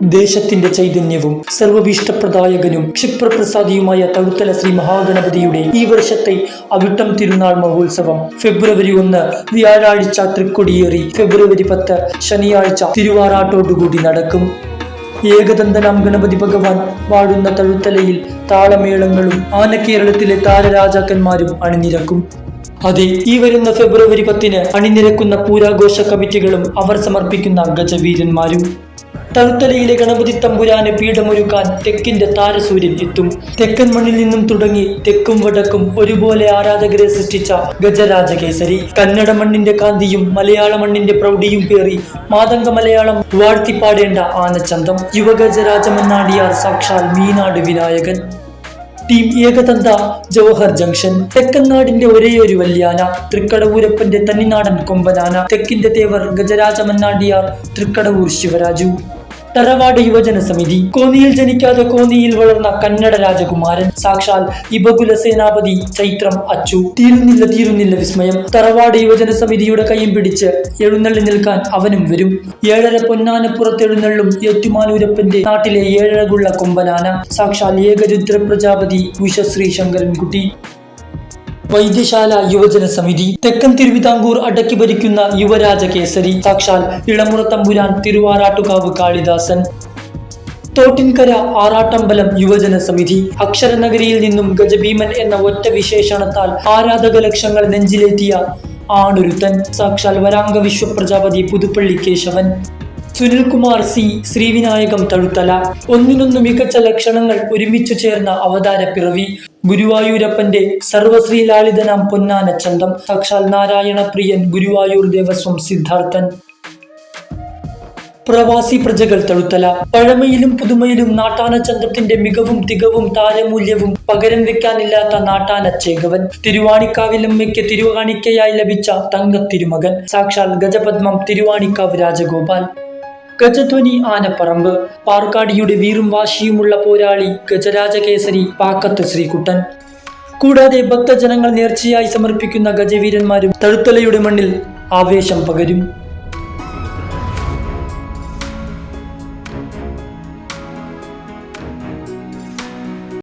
ദേശത്തിന്റെ ചൈതന്യവും സർവഭീഷ്ടപ്രദായകനും ക്ഷിപ്രപ്രസാദിയുമായ തഴുത്തല ശ്രീ മഹാഗണപതിയുടെ ഈ വർഷത്തെ അവിട്ടം തിരുനാൾ മഹോത്സവം ഫെബ്രുവരി ഒന്ന് വ്യാഴാഴ്ച തൃക്കൊടിയേറി. ഫെബ്രുവരി പത്ത് ശനിയാഴ്ച തിരുവാറാട്ടോടുകൂടി നടക്കും. ഏകദന്തനാം ഗണപതി ഭഗവാൻ വാഴുന്ന തഴുത്തലയിൽ താളമേളങ്ങളും ആനക്കേരളത്തിലെ താരരാജാക്കന്മാരും അണിനിരക്കും. അതെ ഈ വരുന്ന ഫെബ്രുവരി പത്തിന് അണിനിരക്കുന്ന പൂരാഘോഷ കമ്മിറ്റികളും അവർ സമർപ്പിക്കുന്ന ഗജവീരന്മാരും. തഴുത്തലയിലെ ഗണപതി തമ്പുരാന് പീഠമൊരുക്കാൻ തെക്കിന്റെ താരസൂര്യൻ എത്തും. തെക്കൻ മണ്ണിൽ നിന്നും തുടങ്ങി തെക്കും വടക്കും ഒരുപോലെ ആരാധകരെ സൃഷ്ടിച്ച ഗജരാജകേസരി. കന്നഡ മണ്ണിന്റെ കാന്തിയും മലയാള മണ്ണിന്റെ പ്രൗഢിയും പേറി മാതംഗ മലയാളം വാഴ്ത്തിപ്പാടേണ്ട ആനച്ചന്തം. യുവഗജരാജമെന്നാടിയാർ സാക്ഷാൽ മീനാട് വിനായകൻ. ടീം ഏകതന്ത ജവഹർ ജംഗ്ഷൻ. തെക്കനാടിന്റെ ഒരേയൊരു വല്യാന തൃക്കടവൂരപ്പന്റെ തന്നിനാടൻ കൊമ്പനാന. തെക്കിന്റെ തേവർ ഗജരാജമന്നാണ്ടിയാർ തൃക്കടവൂർ ശിവരാജു. തറവാട് യുവജന സമിതി. കോന്നിയിൽ ജനിക്കാതെ കോന്നിയിൽ വളർന്ന കന്നഡ രാജകുമാരൻ സാക്ഷാൽ ഇബകുല സേനാപതി ചൈത്രം അച്ചു. തീരുന്നില്ല തീരുന്നില്ല വിസ്മയം. തറവാട് യുവജന സമിതിയുടെ കൈയും പിടിച്ച് എഴുന്നള്ളി നിൽക്കാൻ അവനും വരും. ഏഴര പൊന്നാനപ്പുറത്ത് എഴുന്നള്ളും ഏറ്റുമാനൂരപ്പന്റെ നാട്ടിലെ ഏഴരകുള്ള കൊമ്പനാന സാക്ഷാൽ ഏകരുദ്ര പ്രജാപതി ഉഷശ്രീ ശങ്കരൻകുട്ടി. വൈദ്യശാല യുവജന സമിതി തെക്കൻ തിരുവിതാംകൂർ അടക്കി ഭരിക്കുന്ന യുവരാജ കേസരി സാക്ഷാൽ ഇളമുറ തമ്പുരാൻ തിരുവാറാട്ടുകാവ് കാളിദാസൻ. തോട്ടിൻകര ആറാട്ടമ്പലം യുവജന സമിതി അക്ഷരനഗരിയിൽ നിന്നും ഗജഭീമൻ എന്ന ഒറ്റ വിശേഷണത്താൽ ആരാധക ലക്ഷങ്ങൾ നെഞ്ചിലേറ്റിയ ആണൊരുത്തൻ സാക്ഷാൽ വരാംഗ വിശ്വപ്രജാപതി പുതുപ്പള്ളി കേശവൻ. സുനിൽകുമാർ സി. ശ്രീവിനായകം തഴുത്തല. ഒന്നിനൊന്നു മികച്ച ലക്ഷണങ്ങൾ ഒരുമിച്ചു ചേർന്ന അവതാര പിറവി. ഗുരുവായൂരപ്പന്റെ സർവശ്രീലാളിതനാം പൊന്നാന ചന്തം. സാക്ഷാൽ നാരായണ പ്രിയൻ ഗുരുവായൂർ ദേവസ്വം സിദ്ധാർത്ഥൻ. പ്രവാസി പ്രജകൾ തഴുത്തല പഴമയിലും പുതുമയിലും നാട്ടാനച്ചന്തത്തിന്റെ മികവും തികവും താരമൂല്യവും പകരം വെക്കാനില്ലാത്ത നാട്ടാനച്ചേകവൻ തിരുവാണിക്കാവിലമ്മയ്ക്ക് തിരുവാണിക്കയായി ലഭിച്ച തങ്കത്തിരുമകൻ. സാക്ഷാൽ ഗജപത്മം തിരുവാണിക്കാവ് രാജഗോപാൽ. ഗജധ്വനി ആനപ്പറമ്പ് പാർക്കാടിയുടെ വീറും വാശിയുമുള്ള പോരാളി ഗജരാജകേസരി പാക്കത്ത് ശ്രീകുട്ടൻ. കൂടാതെ ഭക്തജനങ്ങൾ നേർച്ചയായി സമർപ്പിക്കുന്ന ഗജവീരന്മാരും തഴുത്തലയുടെ മണ്ണിൽ ആവേശം പകരും.